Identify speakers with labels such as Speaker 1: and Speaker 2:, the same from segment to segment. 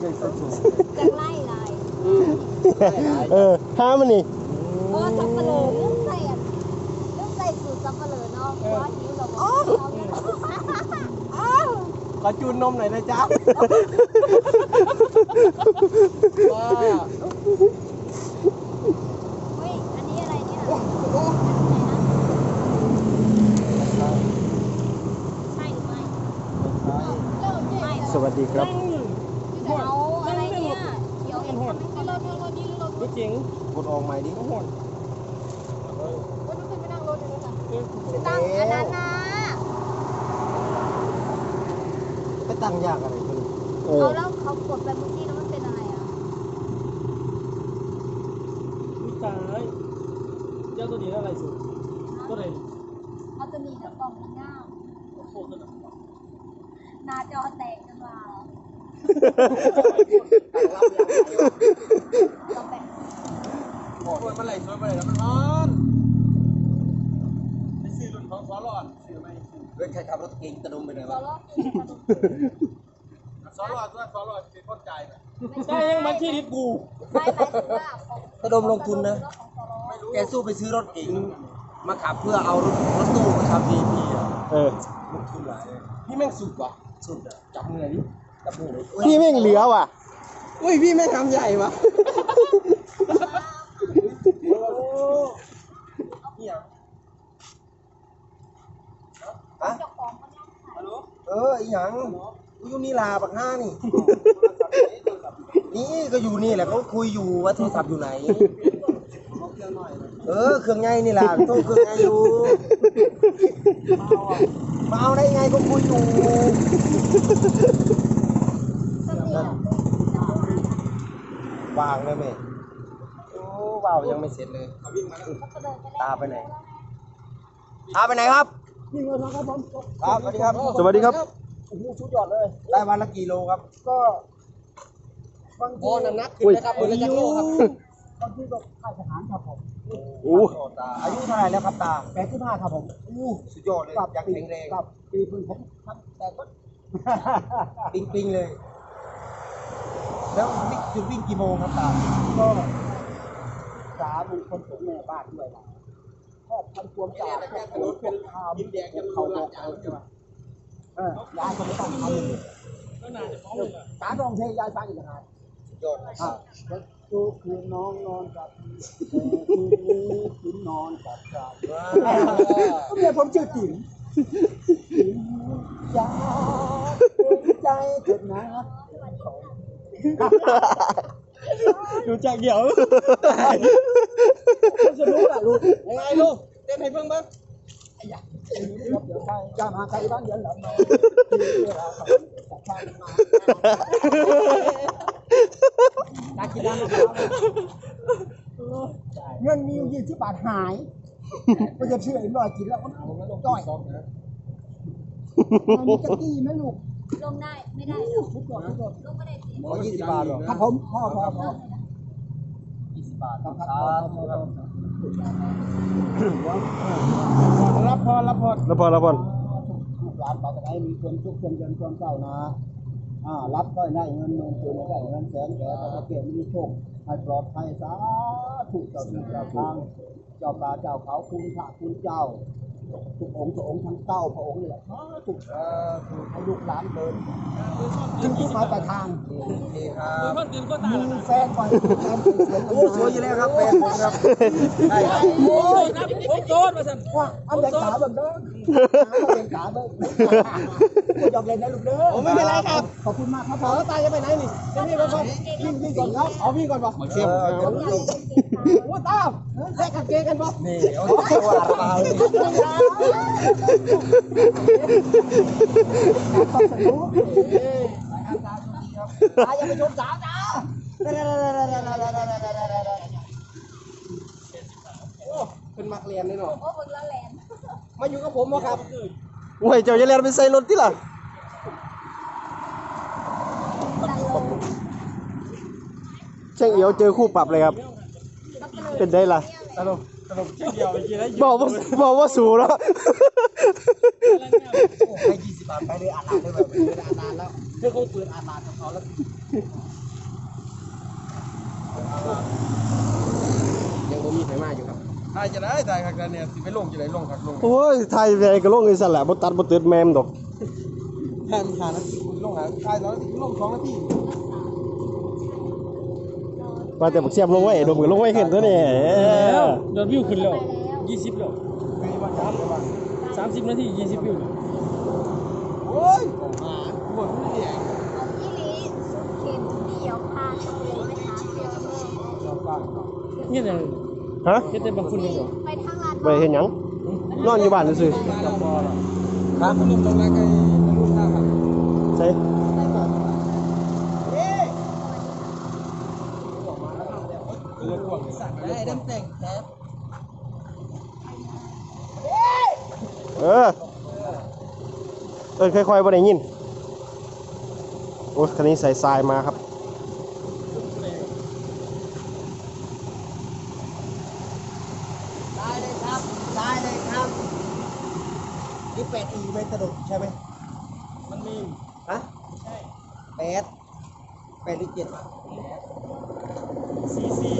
Speaker 1: จะไล่ลาย
Speaker 2: เออห้ามันนี่
Speaker 1: เออสับเปลือเรื่องใส่อะเรื่องใส่สูตรสับเปลือเนาะเพราะว่าหิวเราบอกเราเนี่ยอ้าว
Speaker 3: ขอจูนนมหน่อยนะจ๊ะว้า
Speaker 1: เฮ้ยอันนี้อะไรเนี่ยใช่หรือไม่ไม่
Speaker 2: สวัสดีครับ
Speaker 1: เอาอะไรเนี่ยเขียวเห็นกันไหมคะรถรถนี้รถ
Speaker 3: ไม่ จริง
Speaker 2: กดออกใหม่ดิ
Speaker 3: โอ้โห
Speaker 1: รถขึ้นไปนั่งรถเลยนะตั้งอันนั้นนะ
Speaker 2: ไปตั้งยากอะไรกันเออ
Speaker 1: เอาแล้วเขากดไปเมื่อกี้แล้วมันเป็นอะไรอะ
Speaker 3: วิตายเจ้าตัวนี้อะไรสุดตัวไหน
Speaker 1: เขาจะมีกระป๋องหน้า
Speaker 3: โอ้โหตัวไหน
Speaker 1: หน้าจอแตกกันมาต้องแบ่ง
Speaker 3: โอ้ยมันไหลสวยไปไหนแล้วมันร้อนไปซื้อรุ่นของซอรอดซื้อไหม
Speaker 2: เฮ้ยใครขับรถเก่งตะดมไปไหน
Speaker 1: ตัว
Speaker 2: วะ
Speaker 1: รอบที่กระดูก
Speaker 3: ซอรอดด้วยซอรอดเป็นคนจ่ายได้ยังมันที่ดิบกู
Speaker 1: ไม่หมายถึงว่าของ
Speaker 2: ตะดมลงทุนนะ
Speaker 1: ของตลอด
Speaker 2: แกสู้ไปซื้อรถเก่งมาขับเพื่อเอารถรถตู้มาทำ VP อะ
Speaker 4: เออ
Speaker 2: ลงทุนหลาย
Speaker 3: พี่แม่งสุดว่ะ
Speaker 2: สุดอะจับมือดิจับมือเลย
Speaker 4: พี่แม่งเหลือว่ะ
Speaker 3: อุ้ยพี่แม่งทำใหญ่วะ
Speaker 2: ฮะ
Speaker 1: เจ้าของมันยังขาย
Speaker 2: เอออีหยังกูอยู่นี่ลาบักห้านี่ นี่ก็อยู่นี่แหละเขาคุยอยู่ว่าโทรศัพท์อยู่ไหน เออเครื่องไงนี่แหละโทรเครื่องไงอยู่มาเอาได้ไงก็คุยอยู่
Speaker 1: ก็มีอะ
Speaker 2: วางได้ไหม โอ้ว้าวยังไม่เสร็จเลย
Speaker 1: ก็เดินไปแล้ว
Speaker 2: ตาไปไหน ตาไปไหนครับครับสวัสดีครับ
Speaker 4: สวัสดีครับ
Speaker 2: โอ้โหชุดยอดเลย ได้วันละกี่โลครับ ก็บาง
Speaker 3: พอ
Speaker 2: ที
Speaker 3: น้ำหนักขึ้นนะครับมือละจักโลครับ
Speaker 2: บางทีก็ค่ายทหารครับผม
Speaker 4: โอ้
Speaker 2: ตาอายุเท่าไหร่แล้วครับตาแปดสิบห้าครับผมอู้สุดยอดเลยยังแข็งแรง
Speaker 5: ครับปีพึ่งผมทำแต่ก็
Speaker 2: ปิงปิงๆเลย แล้ววิ่งจุดวิ่งกี่โมงครับตา
Speaker 5: ก็ สามีคนสูงในบ้านด้วยนะชอบทำความสะอาดพวกโขนพวกคาม
Speaker 3: กินแดงจะรู้
Speaker 5: เขา
Speaker 3: ห
Speaker 5: บ
Speaker 3: ลั
Speaker 5: อกก
Speaker 3: จา
Speaker 5: เอา
Speaker 3: นใช่ไหม
Speaker 5: เออยายคนไม่ต้องทำเลย
Speaker 3: ก็น่าจะฟ้องเลย
Speaker 5: สารรองเทยายฟังอีกยังไง
Speaker 2: สุดยอดเลย
Speaker 5: อะทุกคืนน้องนอนกับแต่คืนนี้คืนนอนกับใคร
Speaker 2: ว้า
Speaker 5: ก็เมียผมชื่อติ๋มติ๋มอยาใจเถิดนะ
Speaker 4: ดูจากเดี๋ยว
Speaker 5: จะรู้ละลูก
Speaker 3: ยังไงลูกเต้นให้เพิ่งบ้าง
Speaker 5: เดี๋ยวใครจะมาใครบ้างเดี๋ยวหลังมาเวลาเขาจะข้ามมาตากินน้ำมะพร้าเงินมีอยู่ยี่สิบบาทหายก็จะเชื่อไอ้ลอยกินแล้วก็จ่อยมันมีจะกี้ไหมลูก
Speaker 1: ลงได้ ไม่ได้หรอก
Speaker 5: ทุกคนทุกคน
Speaker 1: ลงไม่ได้สิ
Speaker 2: ขอยี่สิบบาทหรอ
Speaker 5: ครับผมพ่อพ่อพ่อ
Speaker 2: บบาท
Speaker 5: ครับ
Speaker 2: ค
Speaker 5: ค
Speaker 2: รั
Speaker 5: รั
Speaker 2: บบครับ
Speaker 3: รับพรรับพร
Speaker 4: แล้วพอแล้วพอ
Speaker 5: ลูกหลานไปกันไหนมีความทุกข์ความเย็นความเศร้านะอ่ารับก็ได้เงินหมื่นคืนได้เงินแสนแก่ตะเกียบมีโชคให้ปลอดภัยสาธุเจ้าที่เจ้าทางเจ้าป่าเจ้าเขาคุณพระคุณเจ้า ทุกองค์ทุกองค์ทั้งเก้าพระองค์นี่แหละสาธุเอ่อให้ลูกหลานเดินถึงที่หมายปลายทาง
Speaker 2: โอเคครับ
Speaker 3: คนตื่นก็ตาย
Speaker 5: มี
Speaker 3: แล้ว
Speaker 5: แฟนไปแฟนไปเสียง
Speaker 2: โอ้สวยอยู่แล้วครับแฟนผมครับใช่ครับ
Speaker 3: โอ้ยนะผมโดนมาสั่น
Speaker 5: ว่าเอาเด็กขาเบิ่งเด้อ เอาเด็กขาเบิ่งกูยอมเล่นนะลูกเด้อ
Speaker 3: ผมไม่เป็นไรครับ
Speaker 5: ขอบคุณมากครับผ
Speaker 3: เอา
Speaker 5: ม
Speaker 3: แล้วตายจะไปไหนนี่จะนี่ไปก่อน
Speaker 5: วิ่งวิ่งก่อนครับ
Speaker 3: เอาพี่ก่อนป่ะ
Speaker 2: เข้ม
Speaker 3: โอ้ตามแลกกันเกงกันป่ะ
Speaker 2: นี่เอาตัวอาราเลย
Speaker 5: ต้องสนุกตาอย่าไปชมสาวจ้า
Speaker 3: เป็นมักเรียนเลยเนาะ
Speaker 1: ม
Speaker 3: มาอยู่กับผมบ่ครับ
Speaker 4: โอ้ยเจ้าจะเรียนไปใส่รถที่ล่ะช่างเอียวเจอคู่ปรับเลยครับ เป็นได้ล่ะ
Speaker 3: ตลกตลกเดียวไปกินแล้ว
Speaker 4: บอกว่าบอกว่าสูแล้ว
Speaker 2: โอ้ให้ยี่สิบบาทไปเลยอาลาได้แบบไม่ได้อาลาแล้ว
Speaker 3: เพื่อเขาเปิดอาลาของเขาแล้ว
Speaker 2: ยังบ่มีไฟมาอยู่ครับ
Speaker 3: ตายจะได้ตายครับเนี่ยสิไปลงจะได้ลงครับลง
Speaker 4: โอ้ยไทยแวก็ลงอีสันแหละบ่ตัดบ่ติดแมมดอก
Speaker 3: แทนหานาทีคุณลงหาตายสองนาทีลงสองนาที
Speaker 4: ว่าแต่บักเสียมลงไว้ดมก็ลงไว้ขึ้นตัวนี้เอ้ย
Speaker 6: ยอดวิวขึ้นแล้ว
Speaker 1: ไปแล้ว
Speaker 6: ยี่สิบแล้ว
Speaker 3: ไงวันจันทร์เลยว่า
Speaker 6: สามสิบนาทียี่สิบวิวแล้ว
Speaker 3: โอ้ยหาหมดไม่ได้
Speaker 1: เอาอีหลีสุดเข็มเดียวพาเขาเลยไปหาเดียวเมื่อ
Speaker 3: เราฟัง
Speaker 6: เนี่ยแต่
Speaker 4: ฮะ
Speaker 6: เฮ็ดแต่บางคนเดียว
Speaker 1: ไปทางร้าน
Speaker 4: ไปเฮ็ดหยังนอนอยู่บ้านซื่อ
Speaker 3: จำพอแล้วครับผมตรงนั้นก็ลูกค้าครับ
Speaker 4: ๆใช่
Speaker 3: เรือพ่วงสั่งได้น้ำแต่งแท้
Speaker 4: เออเออค่อยๆบ่ได้ยินโอ้ยคันนี้ใส่ทรายมาครับ
Speaker 2: ได้เลยครับ ได้เลยครับนี่แปดอีไม่ สะดุดใช่ไหม
Speaker 3: มันมี
Speaker 2: ฮะแปดแปดหรือเจ็ดวะ
Speaker 6: ซีซี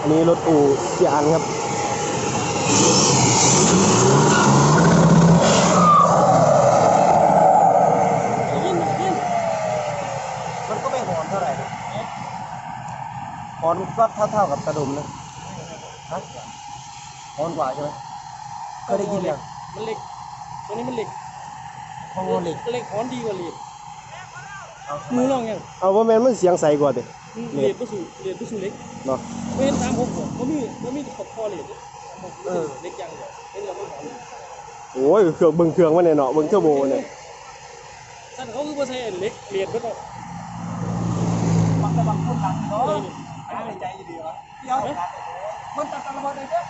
Speaker 4: อันนี้รถอู่เสียอันครับ
Speaker 6: ยินยิน
Speaker 2: มันก็ไม่หอนเท่าไหร่นะ หอนก็เท่าๆกับกระดุมนะฮะหอนกว่าใช่ไหมเคยได้ยินยัง
Speaker 6: มันเล็กตัวนี้มันเล็ก
Speaker 2: ฮองเหล็ก
Speaker 6: เล็กหอนดีกว่าเลด
Speaker 2: เอาทำไม
Speaker 6: มือลองยัง
Speaker 4: เอาว่าแม่นมันเสียงใสกว่าติ
Speaker 6: เลดก็สูเลดก็สูเล็ก
Speaker 4: เนาะ
Speaker 6: ไม่เห็นตามผมผมก็มีก็มีขอบคอเลด
Speaker 2: เออ
Speaker 6: เล็กยังเดียวเห็นเราไม่หอน
Speaker 4: โอ้ยเครื่องเบิ่งเครื่องมันเนี่ยเนาะเบิ่งเทอร์โบเนี่ย
Speaker 6: ท่านเขาคือว่าใช้เล็กเลดก็ต้อง
Speaker 3: บางแต่บางคนหลังเนาะ ไม่ได้ใจดีวะเดี๋ยวมันตัดตลอดเลยเด้อ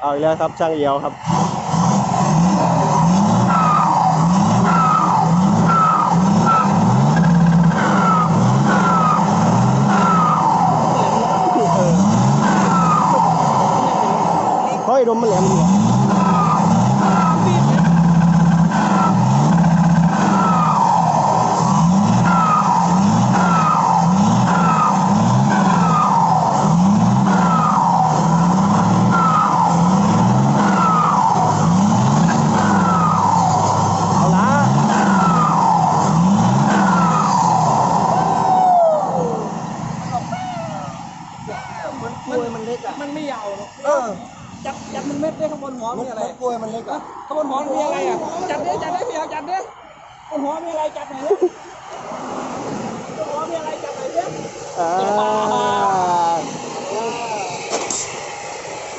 Speaker 4: เอาอีกแล้วครับช่างเอียวครับ เฮ้ยดมมันแหลมดีว่ะเอาละ
Speaker 2: กล้วยมันเล็กอะ
Speaker 6: มันไม่ยาวเนาะ
Speaker 2: เออ
Speaker 6: จับจับมันเม็ดได้ข้างบนหัว
Speaker 2: มัน
Speaker 6: มีอะไร
Speaker 2: มันกล้วยมันเล็กอะ
Speaker 6: ข้างบนหัวมีอะไรอะ จับดิจับดิเพียวจับดิบนหัวมีอะไรจับหน่อยดิบนหัวมีอะไรจับหน่อยดิ
Speaker 4: อ่า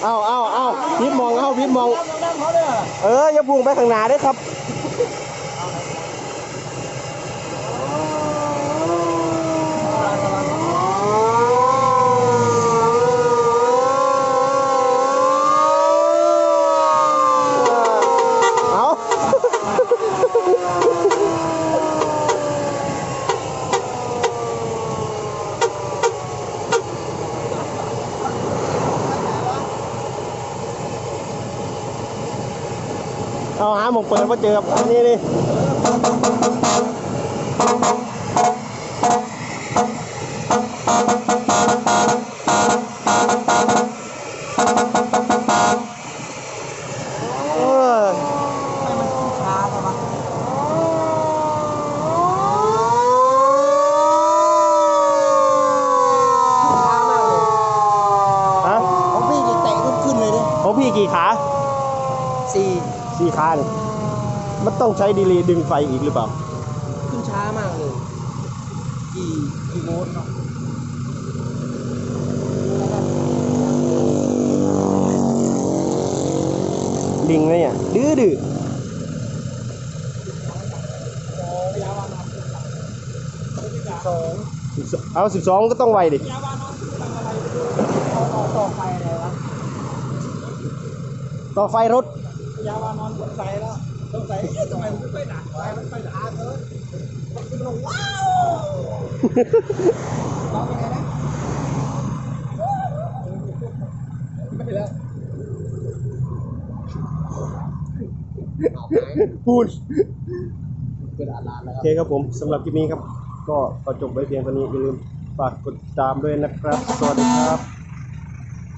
Speaker 4: เอาเอาเอาพิบมองเอาพิบมอง
Speaker 6: น้ำน้ำเขาเนี่ย
Speaker 4: เอออย่าพุ่งไปข้างหน้าเด้อครับ เอา เอาหาหมกเปิดมาเจอกับอันนี้นี่เออ
Speaker 2: ให้มันขึ้นช้าใช่ปะ
Speaker 4: ฮะ
Speaker 2: ของพี่นี่เตะขึ้นขึ้นเลยดิ
Speaker 4: ของพี่กี่ขา
Speaker 2: สี่
Speaker 4: สี่ขาเนี่ยมันต้องใช้ดีเลย์ดึงไฟอีกหรือเปล่า
Speaker 2: ขึ้นช้ามากเลย กี่กี่โวลต์เนาะ
Speaker 4: ลิงเนี่ย ดื้อดื้อเอาสิบสองก็ต้องไวดิ
Speaker 2: ต่อไฟอะไรวะ
Speaker 4: ต่อไฟรถ
Speaker 6: ยาวานอนบนใสแล้ว
Speaker 2: สงสัยทำไมมันไม่ค่อยหนักไปมันไปช้าเกินมันลงว้าวลองยังไงนะไม่แล้ว
Speaker 4: พูด
Speaker 7: เป็นอาลานแล้ว
Speaker 4: โอเคครับผมสำหรับคลิปนี้ครับ ก็ขอจบไว้เพียงเท่านี้อย่าลืมฝากกดติดตามด้วยนะครับ สวัสดีครับ